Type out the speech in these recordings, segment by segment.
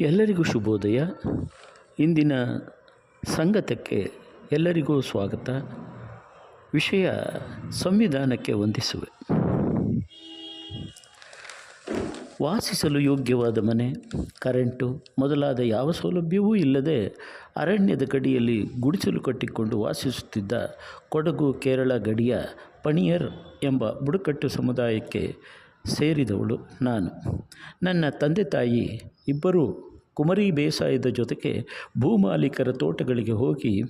ಎಲ್ಲರಿಗೂ ಶುಭೋದಯ. ಇಂದಿನ ಸಂಗತಕ್ಕೆ ಎಲ್ಲರಿಗೂ ಸ್ವಾಗತ. ವಿಷಯ ಸಂವಿಧಾನಕ್ಕೆ ವಂದಿಸುವೆ. ವಾಸಿಸಲು ಯೋಗ್ಯವಾದ ಮನೆ, ಕರೆಂಟು, ಮೊದಲಾದ ಯಾವ ಸೌಲಭ್ಯವೂ ಇಲ್ಲದೆ ಅರಣ್ಯದ ಗಡಿಯಲ್ಲಿ ಗುಡಿಸಲು ಕಟ್ಟಿಕೊಂಡು ವಾಸಿಸುತ್ತಿದ್ದ ಕೊಡಗು ಕೇರಳ ಗಡಿಯ ಪಣಿಯರ್ ಎಂಬ ಬುಡಕಟ್ಟು ಸಮುದಾಯಕ್ಕೆ ಸೇರಿದವಳು ನಾನು. ನನ್ನ ತಂದೆ ತಾಯಿ ಇಬ್ಬರೂ ಕುಮರಿ ಬೇಸಾಯದ ಜೊತೆಗೆ ಭೂಮಾಲೀಕರ ತೋಟಗಳಿಗೆ ಹೋಗಿ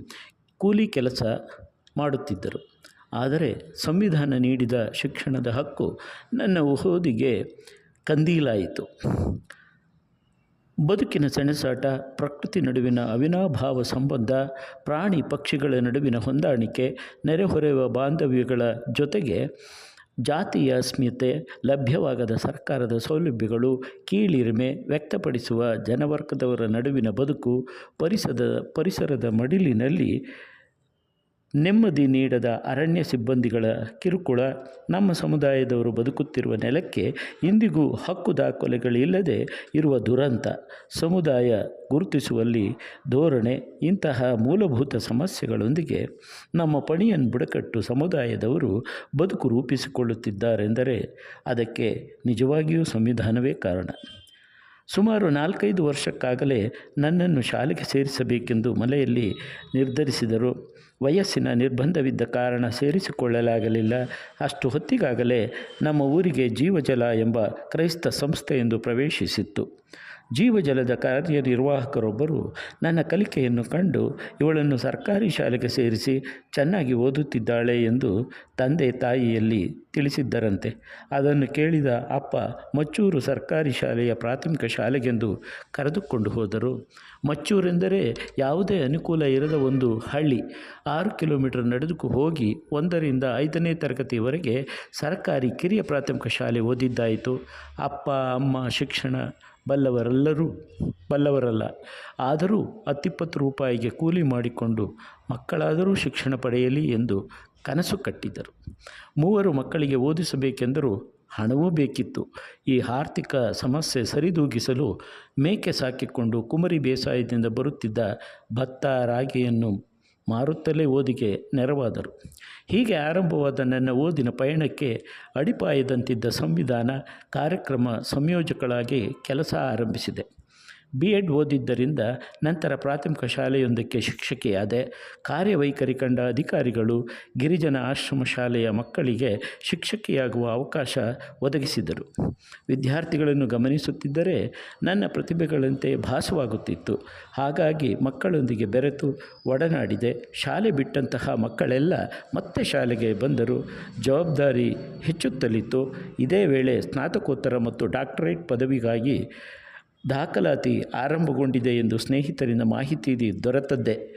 ಕೂಲಿ ಕೆಲಸ ಮಾಡುತ್ತಿದ್ದರು. ಆದರೆ ಸಂವಿಧಾನ ನೀಡಿದ ಶಿಕ್ಷಣದ ಹಕ್ಕು ನನ್ನ ಓದಿಗೆ ಕಂದೀಲಾಯಿತು. ಬದುಕಿನ ಸೆಣಸಾಟ, ಪ್ರಕೃತಿ ನಡುವಿನ ಅವಿನಾಭಾವ ಸಂಬಂಧ, ಪ್ರಾಣಿ ಪಕ್ಷಿಗಳ ನಡುವಿನ ಹೊಂದಾಣಿಕೆ, ನೆರೆಹೊರೆಯುವ ಬಾಂಧವ್ಯಗಳ ಜೊತೆಗೆ ಜಾತಿಯ ಅಸ್ಮಿತೆ ಲಭ್ಯವಾಗದ ಸರ್ಕಾರದ ಸೌಲಭ್ಯಗಳು ಕೀಳಿರಿಮೆ ವ್ಯಕ್ತಪಡಿಸುವ ಜನವರ್ಗದವರ ನಡುವಿನ ಬದುಕು ಪರಿಸದ ಪರಿಸರದ ಮಡಿಲಿನಲ್ಲಿ ನೆಮ್ಮದಿ ನೀಡದ ಅರಣ್ಯ ಸಿಬ್ಬಂದಿಗಳ ಕಿರುಕುಳ ನಮ್ಮ ಸಮುದಾಯದವರು ಬದುಕುತ್ತಿರುವ ನೆಲಕ್ಕೆ ಇಂದಿಗೂ ಹಕ್ಕು ದಾಖಲೆಗಳಿಲ್ಲದೆ ಇರುವ ದುರಂತ. ಸಮುದಾಯ ಗುರುತಿಸುವಲ್ಲಿ ಧೋರಣೆ, ಇಂತಹ ಮೂಲಭೂತ ಸಮಸ್ಯೆಗಳೊಂದಿಗೆ ನಮ್ಮ ಪಣಿಯನ್ನು ಬುಡಕಟ್ಟು ಸಮುದಾಯದವರು ಬದುಕು ರೂಪಿಸಿಕೊಳ್ಳುತ್ತಿದ್ದಾರೆಂದರೆ ಅದಕ್ಕೆ ನಿಜವಾಗಿಯೂ ಸಂವಿಧಾನವೇ ಕಾರಣ. ಸುಮಾರು ನಾಲ್ಕೈದು ವರ್ಷಕ್ಕಾಗಲೇ ನನ್ನನ್ನು ಶಾಲೆಗೆ ಸೇರಿಸಬೇಕೆಂದು ಮನೆಯಲ್ಲಿ ನಿರ್ಧರಿಸಿದರು. ವಯಸ್ಸಿನ ನಿರ್ಬಂಧವಿದ್ದ ಕಾರಣ ಸೇರಿಸಿಕೊಳ್ಳಲಾಗಲಿಲ್ಲ. ಅಷ್ಟು ಹೊತ್ತಿಗಾಗಲೇ ನಮ್ಮ ಊರಿಗೆ ಜೀವಜಲ ಎಂಬ ಕ್ರೈಸ್ತ ಸಂಸ್ಥೆಯೊಂದು ಪ್ರವೇಶಿಸಿತ್ತು. ಜೀವಜಲದ ಕಾರ್ಯನಿರ್ವಾಹಕರೊಬ್ಬರು ನನ್ನ ಕಲಿಕೆಯನ್ನು ಕಂಡು ಇವಳನ್ನು ಸರ್ಕಾರಿ ಶಾಲೆಗೆ ಸೇರಿಸಿ ಚೆನ್ನಾಗಿ ಓದುತ್ತಿದ್ದಾಳೆ ಎಂದು ತಂದೆ ತಾಯಿಯಲ್ಲಿ ತಿಳಿಸಿದ್ದರಂತೆ. ಅದನ್ನು ಕೇಳಿದ ಅಪ್ಪ ಮಚ್ಚೂರು ಸರ್ಕಾರಿ ಶಾಲೆಯ ಪ್ರಾಥಮಿಕ ಶಾಲೆಗೆಂದು ಕರೆದುಕೊಂಡು ಹೋದರು. ಮಚ್ಚೂರೆಂದರೆ ಯಾವುದೇ ಅನುಕೂಲ ಇರದ ಒಂದು ಹಳ್ಳಿ. ಆರು ಕಿಲೋಮೀಟರ್ ನಡೆದುಕು ಹೋಗಿ ಒಂದರಿಂದ ಐದನೇ ತರಗತಿವರೆಗೆ ಸರ್ಕಾರಿ ಕಿರಿಯ ಪ್ರಾಥಮಿಕ ಶಾಲೆ ಓದಿದ್ದಾಯಿತು. ಅಪ್ಪ, ಅಮ್ಮ, ಶಿಕ್ಷಣ ಬಲ್ಲವರೆಲ್ಲರೂ ಬಲ್ಲವರಲ್ಲ. ಆದರೂ ಹತ್ತಿಪ್ಪತ್ತು ರೂಪಾಯಿಗೆ ಕೂಲಿ ಮಾಡಿಕೊಂಡು ಮಕ್ಕಳಾದರೂ ಶಿಕ್ಷಣ ಪಡೆಯಲಿ ಎಂದು ಕನಸು ಕಟ್ಟಿದರು. ಮೂವರು ಮಕ್ಕಳಿಗೆ ಓದಿಸಬೇಕೆಂದರೂ ಹಣವೂ ಬೇಕಿತ್ತು. ಈ ಆರ್ಥಿಕ ಸಮಸ್ಯೆ ಸರಿದೂಗಿಸಲು ಮೇಕೆ ಸಾಕಿಕೊಂಡು ಕುಮರಿ ಬೇಸಾಯದಿಂದ ಬರುತ್ತಿದ್ದ ಭತ್ತ, ರಾಗಿಯನ್ನು ಮಾರುತ್ತಲೇ ಓದಿಗೆ ನೆರವಾದರು. ಹೀಗೆ ಆರಂಭವಾದ ನನ್ನ ಓದಿನ ಪಯಣಕ್ಕೆ ಅಡಿಪಾಯದಂತಿದ್ದ ಸಂವಿಧಾನ ಕಾರ್ಯಕ್ರಮ ಸಂಯೋಜಕಳಾಗಿ ಕೆಲಸ ಆರಂಭಿಸಿದೆ. ಬಿ ಎಡ್ ಓದಿದ್ದರಿಂದ ನಂತರ ಪ್ರಾಥಮಿಕ ಶಾಲೆಯೊಂದಕ್ಕೆ ಶಿಕ್ಷಕಿಯಾದೆ. ಕಾರ್ಯವೈಖರಿ ಕಂಡ ಅಧಿಕಾರಿಗಳು ಗಿರಿಜನ ಆಶ್ರಮ ಶಾಲೆಯ ಮಕ್ಕಳಿಗೆ ಶಿಕ್ಷಕಿಯಾಗುವ ಅವಕಾಶ ಒದಗಿಸಿದರು. ವಿದ್ಯಾರ್ಥಿಗಳನ್ನು ಗಮನಿಸುತ್ತಿದ್ದರೆ ನನ್ನ ಪ್ರತಿಭೆಗಳಂತೆ ಭಾಸವಾಗುತ್ತಿತ್ತು. ಹಾಗಾಗಿ ಮಕ್ಕಳೊಂದಿಗೆ ಬೆರೆತು ಒಡನಾಡಿದೆ. ಶಾಲೆ ಬಿಟ್ಟಂತಹ ಮಕ್ಕಳೆಲ್ಲ ಮತ್ತೆ ಶಾಲೆಗೆ ಬಂದರು ಜವಾಬ್ದಾರಿ ಹೆಚ್ಚುತ್ತಲಿತ್ತು. ಇದೇ ವೇಳೆ ಸ್ನಾತಕೋತ್ತರ ಮತ್ತು ಡಾಕ್ಟರೇಟ್ ಪದವಿಗಾಗಿ ದಾಖಲಾತಿ ಆರಂಭಗೊಂಡಿದೆ ಎಂದು ಸ್ನೇಹಿತರಿಂದ ಮಾಹಿತಿ ದೊರೆತದ್ದೇ.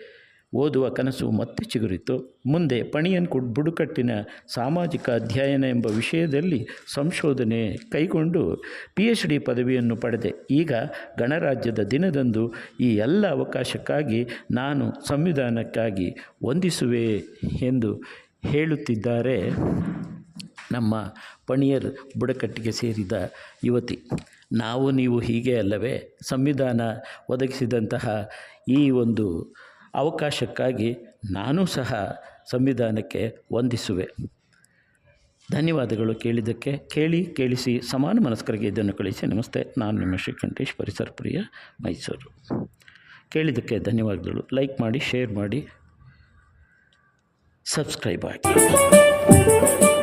ಓದುವ ಕನಸು ಮತ್ತೆ ಚಿಗುರಿತು. ಮುಂದೆ ಪಣಿಯನ್ ಕುಡ್ ಬುಡುಕಟ್ಟಿನ ಸಾಮಾಜಿಕ ಅಧ್ಯಯನ ಎಂಬ ವಿಷಯದಲ್ಲಿ ಸಂಶೋಧನೆ ಕೈಗೊಂಡು ಪಿ ಎಚ್ ಡಿ ಪದವಿಯನ್ನು ಪಡೆದೆ. ಈಗ ಗಣರಾಜ್ಯದ ದಿನದಂದು ಈ ಎಲ್ಲ ಅವಕಾಶಕ್ಕಾಗಿ ನಾನು ಸಂವಿಧಾನಕ್ಕಾಗಿ ವಂದಿಸುವೆ ಎಂದು ಹೇಳುತ್ತಿದ್ದಾರೆ ನಮ್ಮ ಪಣಿಯರ್ ಬುಡಕಟ್ಟಿಗೆ ಸೇರಿದ ಯುವತಿ. ನಾವು ನೀವು ಹೀಗೆ ಅಲ್ಲವೇ? ಸಂವಿಧಾನ ಒದಗಿಸಿದಂತಹ ಈ ಒಂದು ಅವಕಾಶಕ್ಕಾಗಿ ನಾನು ಸಹ ಸಂವಿಧಾನಕ್ಕೆ ವಂದಿಸುವೆ. ಧನ್ಯವಾದಗಳು ಕೇಳಿದ್ದಕ್ಕೆ. ಕೇಳಿ, ಕೇಳಿಸಿ, ಸಮಾನ ಮನಸ್ಕರಿಗೆ ಇದನ್ನು ಕಳಿಸಿ. ನಮಸ್ತೆ. ನಾನು ನಿಮ್ಮ ಶ್ರೀಕಂಠೇಶ್ ಪರಿಸರ ಪ್ರಿಯ ಮೈಸೂರು. ಕೇಳಿದ್ದಕ್ಕೆ ಧನ್ಯವಾದಗಳು. ಲೈಕ್ ಮಾಡಿ, ಶೇರ್ ಮಾಡಿ, ಸಬ್ಸ್ಕ್ರೈಬ್ ಆಗಿ.